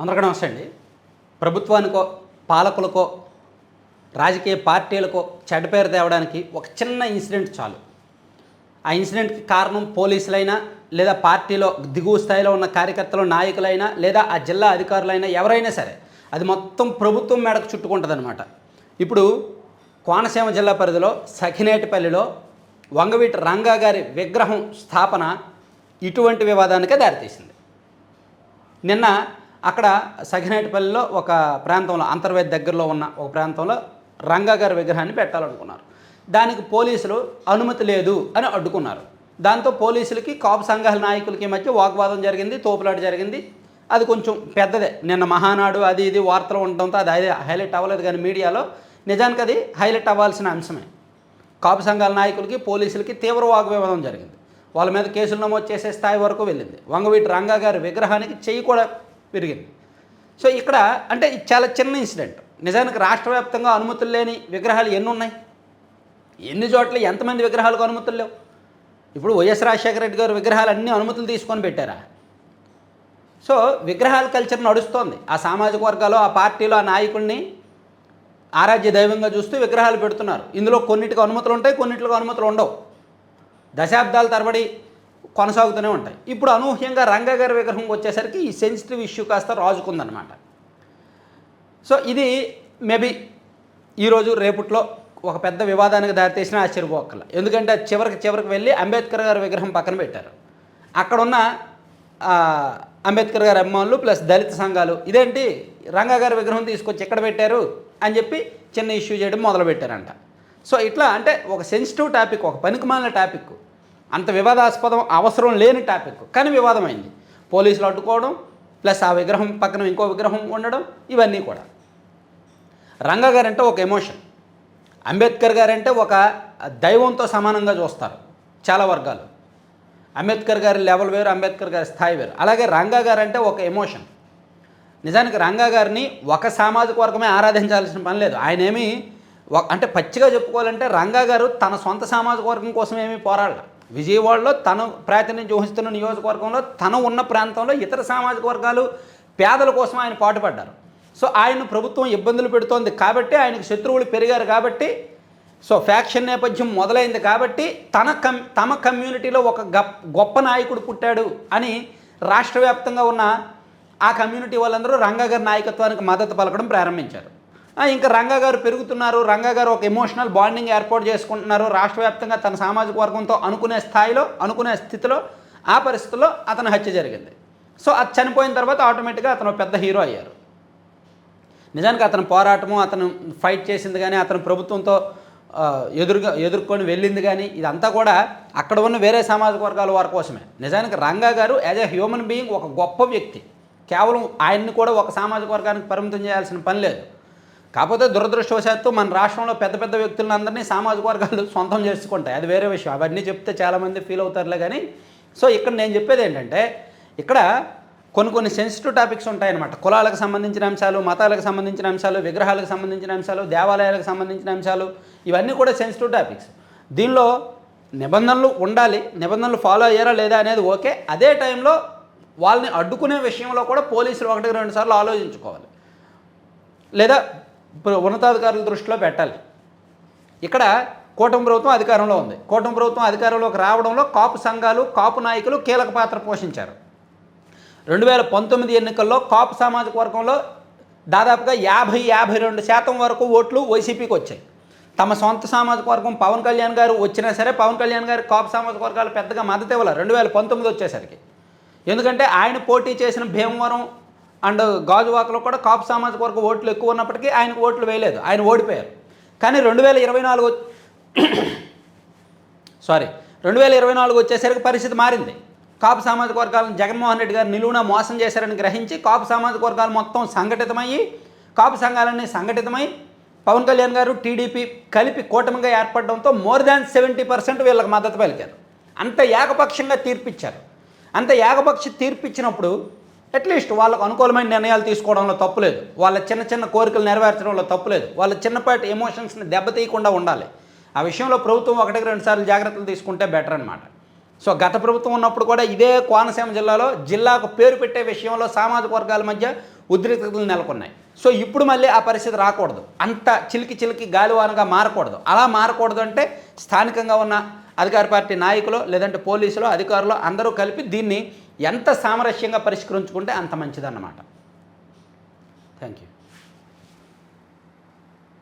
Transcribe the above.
అందరికీ నమస్తే అండి. ప్రభుత్వానికో పాలకులకో రాజకీయ పార్టీలకో చెడ్డ పేరు తేవడానికి ఒక చిన్న ఇన్సిడెంట్ చాలు. ఆ ఇన్సిడెంట్కి కారణం పోలీసులైనా లేదా పార్టీలో దిగువ స్థాయిలో ఉన్న కార్యకర్తలు నాయకులైనా లేదా ఆ జిల్లా అధికారులైనా ఎవరైనా సరే అది మొత్తం ప్రభుత్వం మేడకు చుట్టుకుంటుందన్నమాట. ఇప్పుడు కోనసీమ జిల్లా పరిధిలో సఖినేటిపల్లిలో వంగవీటి రంగా గారి విగ్రహం స్థాపన ఇటువంటి వివాదానికే దారితీసింది. నిన్న అక్కడ సగినేటిపల్లిలో ఒక ప్రాంతంలో అంతర్వేది దగ్గరలో ఉన్న ఒక ప్రాంతంలో రంగా గారి విగ్రహాన్ని పెట్టాలనుకున్నారు. దానికి పోలీసులు అనుమతి లేదు అని అడ్డుకున్నారు. దాంతో పోలీసులకి కాపు సంఘాల నాయకులకి మధ్య వాగ్వాదం జరిగింది తోపులాట జరిగింది. అది కొంచెం పెద్దదే. నిన్న మహానాడు అది ఇది వార్తలు ఉండడంతో అది అదే హైలైట్ అవ్వలేదు కానీ మీడియాలో నిజానికి అది హైలైట్ అవ్వాల్సిన అంశమే. కాపు సంఘాల నాయకులకి పోలీసులకి తీవ్ర వాగ్వివాదం జరిగింది. వాళ్ళ మీద కేసులు నమోదు చేసే స్థాయి వరకు వెళ్ళింది. వంగవీటి రంగా గారి విగ్రహానికి చెయ్యి కూడా పెరిగింది. సో ఇక్కడ అంటే చాలా చిన్న ఇన్సిడెంట్. నిజానికి రాష్ట్ర వ్యాప్తంగా అనుమతులు లేని విగ్రహాలు ఎన్ని ఉన్నాయి ఎన్ని చోట్ల ఎంతమంది విగ్రహాలకు అనుమతులు లేవు? ఇప్పుడు వైఎస్ రాజశేఖర రెడ్డి గారు విగ్రహాలు అన్ని అనుమతులు తీసుకొని పెట్టారా? సో విగ్రహాల కల్చర్ నడుస్తోంది. ఆ సామాజిక వర్గాలు ఆ పార్టీలో ఆ నాయకుడిని ఆరాధ్య దైవంగా చూస్తూ విగ్రహాలు పెడుతున్నారు. ఇందులో కొన్నిటికి అనుమతులు ఉంటాయి కొన్నిటికి అనుమతులు ఉండవు. దశాబ్దాల తరబడి కొనసాగుతూనే ఉంటాయి. ఇప్పుడు అనూహ్యంగా రంగ గారి విగ్రహం వచ్చేసరికి ఈ సెన్సిటివ్ ఇష్యూ కాస్త రాజుకుందనమాట. సో ఇది మేబీ ఈరోజు రేపట్లో ఒక పెద్ద వివాదానికి దారితీసిన ఆశ్చర్యపోక్కల. ఎందుకంటే చివరికి చివరికి వెళ్ళి అంబేద్కర్ గారి విగ్రహం పక్కన పెట్టారు. అక్కడున్న అంబేద్కర్ గారి అభిమానులు ప్లస్ దళిత సంఘాలు ఇదేంటి? రంగా గారి విగ్రహం తీసుకొచ్చి ఎక్కడ పెట్టారు? అని చెప్పి చిన్న ఇష్యూ చేయడం మొదలుపెట్టారంట. సో ఇట్లా అంటే ఒక సెన్సిటివ్ టాపిక్ ఒక పనికిమాలిన టాపిక్ అంత వివాదాస్పదం అవసరం లేని టాపిక్. కానీ వివాదమైంది. పోలీసులు అడ్డుకోవడం ప్లస్ ఆ విగ్రహం పక్కన ఇంకో విగ్రహం ఉండడం ఇవన్నీ కూడా. రంగా గారంటే ఒక ఎమోషన్. అంబేద్కర్ గారంటే ఒక దైవంతో సమానంగా చూస్తారు చాలా వర్గాలు. అంబేద్కర్ గారి లెవెల్ వేరు అంబేద్కర్ గారి స్థాయి వేరు. అలాగే రంగా గారు అంటే ఒక ఎమోషన్. నిజానికి రంగా గారిని ఒక సామాజిక వర్గమే ఆరాధించాల్సిన పని లేదు. ఆయన ఏమి అంటే పచ్చిగా చెప్పుకోవాలంటే రంగా గారు తన సొంత సామాజిక వర్గం కోసం ఏమీ పోరాడాల విజయవాడలో తను ప్రాతినిధ్యం వహిస్తున్న నియోజకవర్గంలో తను ఉన్న ప్రాంతంలో ఇతర సామాజిక వర్గాలు పేదల కోసం ఆయన పాటుపడ్డారు. సో ఆయన ప్రభుత్వం ఇబ్బందులు పెడుతోంది కాబట్టి ఆయనకు శత్రువులు పెరిగారు కాబట్టి సో ఫ్యాక్షన్ నేపథ్యం మొదలైంది కాబట్టి తన కమ్ తమ కమ్యూనిటీలో ఒక గొప్ప నాయకుడు పుట్టాడు అని రాష్ట్ర వ్యాప్తంగా ఉన్న ఆ కమ్యూనిటీ వాళ్ళందరూ రంగగారి నాయకత్వానికి మద్దతు పలకడం ప్రారంభించారు. ఇంకా రంగా గారు పెరుగుతున్నారు. రంగా గారు ఒక ఎమోషనల్ బాండింగ్ ఏర్పాటు చేసుకుంటున్నారు. రాష్ట్ర వ్యాప్తంగా తన సామాజిక వర్గంతో అనుకునే స్థాయిలో అనుకునే స్థితిలో ఆ పరిస్థితుల్లో అతను హత్య జరిగింది. సో అది చనిపోయిన తర్వాత ఆటోమేటిక్గా అతను పెద్ద హీరో అయ్యారు. నిజానికి అతను పోరాటము అతను ఫైట్ చేసింది కానీ అతను ప్రభుత్వంతో ఎదురుగా ఎదుర్కొని వెళ్ళింది కానీ ఇదంతా కూడా అక్కడ ఉన్న వేరే సామాజిక వర్గాల వారి కోసమే. నిజానికి రంగా గారు యాజ్ ఎ హ్యూమన్ బీయింగ్ ఒక గొప్ప వ్యక్తి. కేవలం ఆయన్ని కూడా ఒక సామాజిక వర్గానికి పరిమితం చేయాల్సిన పని లేదు. కాకపోతే దురదృష్టవశాత్తు మన రాష్ట్రంలో పెద్ద పెద్ద వ్యక్తులను అందరినీ సామాజిక వర్గాలు సొంతం చేసుకుంటాయి. అది వేరే విషయం. అవన్నీ చెప్తే చాలామంది ఫీల్ అవుతారులే కానీ సో ఇక్కడ నేను చెప్పేది ఏంటంటే ఇక్కడ కొన్ని కొన్ని సెన్సిటివ్ టాపిక్స్ ఉంటాయన్నమాట. కులాలకు సంబంధించిన అంశాలు మతాలకు సంబంధించిన అంశాలు విగ్రహాలకు సంబంధించిన అంశాలు దేవాలయాలకు సంబంధించిన అంశాలు ఇవన్నీ కూడా సెన్సిటివ్ టాపిక్స్ దీనిలో నిబంధనలు ఉండాలి. నిబంధనలు ఫాలో అయ్యారా లేదా అనేది ఓకే. అదే టైంలో వాళ్ళని అడ్డుకునే విషయంలో కూడా పోలీసులు ఒకటి రెండు సార్లు ఆలోచించుకోవాలి. లేదా ఉన్నతాధికారుల దృష్టిలో పెట్టాలి. ఇక్కడ కూటమి ప్రభుత్వం అధికారంలో ఉంది. కూటమి ప్రభుత్వం అధికారంలోకి రావడంలో కాపు సంఘాలు కాపు నాయకులు కీలక పాత్ర పోషించారు. రెండు వేల పంతొమ్మిది ఎన్నికల్లో కాపు సామాజిక వర్గంలో దాదాపుగా యాభై యాభై రెండు శాతం వరకు ఓట్లు వైసీపీకి వచ్చాయి. తమ సొంత సామాజిక వర్గం పవన్ కళ్యాణ్ గారు వచ్చినా సరే పవన్ కళ్యాణ్ గారు కాపు సామాజిక వర్గాలు పెద్దగా మద్దతు ఇవ్వాలి రెండు వేల పంతొమ్మిది వచ్చేసరికి. ఎందుకంటే ఆయన పోటీ చేసిన భీమవరం అండ్ గాజువాకలో కూడా కాపు సామాజిక వర్గ ఓట్లు ఎక్కువ ఉన్నప్పటికీ ఆయనకు ఓట్లు వేయలేదు. ఆయన ఓడిపోయారు. కానీ రెండు వేల ఇరవై నాలుగు సారీ రెండు వేల ఇరవై నాలుగు వచ్చేసరికి పరిస్థితి మారింది. కాపు సామాజిక వర్గాలను జగన్మోహన్ రెడ్డి గారు నిలువున మోసం చేశారని గ్రహించి కాపు సామాజిక వర్గాలు మొత్తం సంఘటితమయ్యి కాపు సంఘాలన్నీ సంఘటితమై పవన్ కళ్యాణ్ గారు టీడీపీ కలిపి కూటమిగా ఏర్పడడంతో మోర్ దాన్ సెవెంటీ పర్సెంట్ వీళ్ళకి మద్దతు పలికారు. అంత ఏకపక్షంగా తీర్పిచ్చారు. అంత ఏకపక్ష తీర్పిచ్చినప్పుడు అట్లీస్ట్ వాళ్ళకు అనుకూలమైన నిర్ణయాలు తీసుకోవడంలో తప్పులేదు వాళ్ళ చిన్న చిన్న కోరికలు నెరవేర్చడంలో తప్పులేదు వాళ్ళ చిన్నపాటి ఎమోషన్స్ని దెబ్బతీయకుండా ఉండాలి. ఆ విషయంలో ప్రభుత్వం ఒకటికి రెండు సార్లు జాగ్రత్తలు తీసుకుంటే బెటర్ అనమాట సో గత ప్రభుత్వం ఉన్నప్పుడు కూడా ఇదే కోనసీమ జిల్లాలో జిల్లాకు పేరు పెట్టే విషయంలో సామాజిక వర్గాల మధ్య ఉద్రిక్తతలు నెలకొన్నాయి. సో ఇప్పుడు మళ్ళీ ఆ పరిస్థితి రాకూడదు. అంత చిలికి చిలికి గాలివానగా మారకూడదు. అలా మారకూడదు అంటే స్థానికంగా ఉన్న అధికార పార్టీ నాయకులు లేదంటే పోలీసులు అధికారులు అందరూ కలిపి దీన్ని ఎంత సామరస్యంగా పరిష్కరించుకుంటే అంత మంచిదన్నమాట. Thank you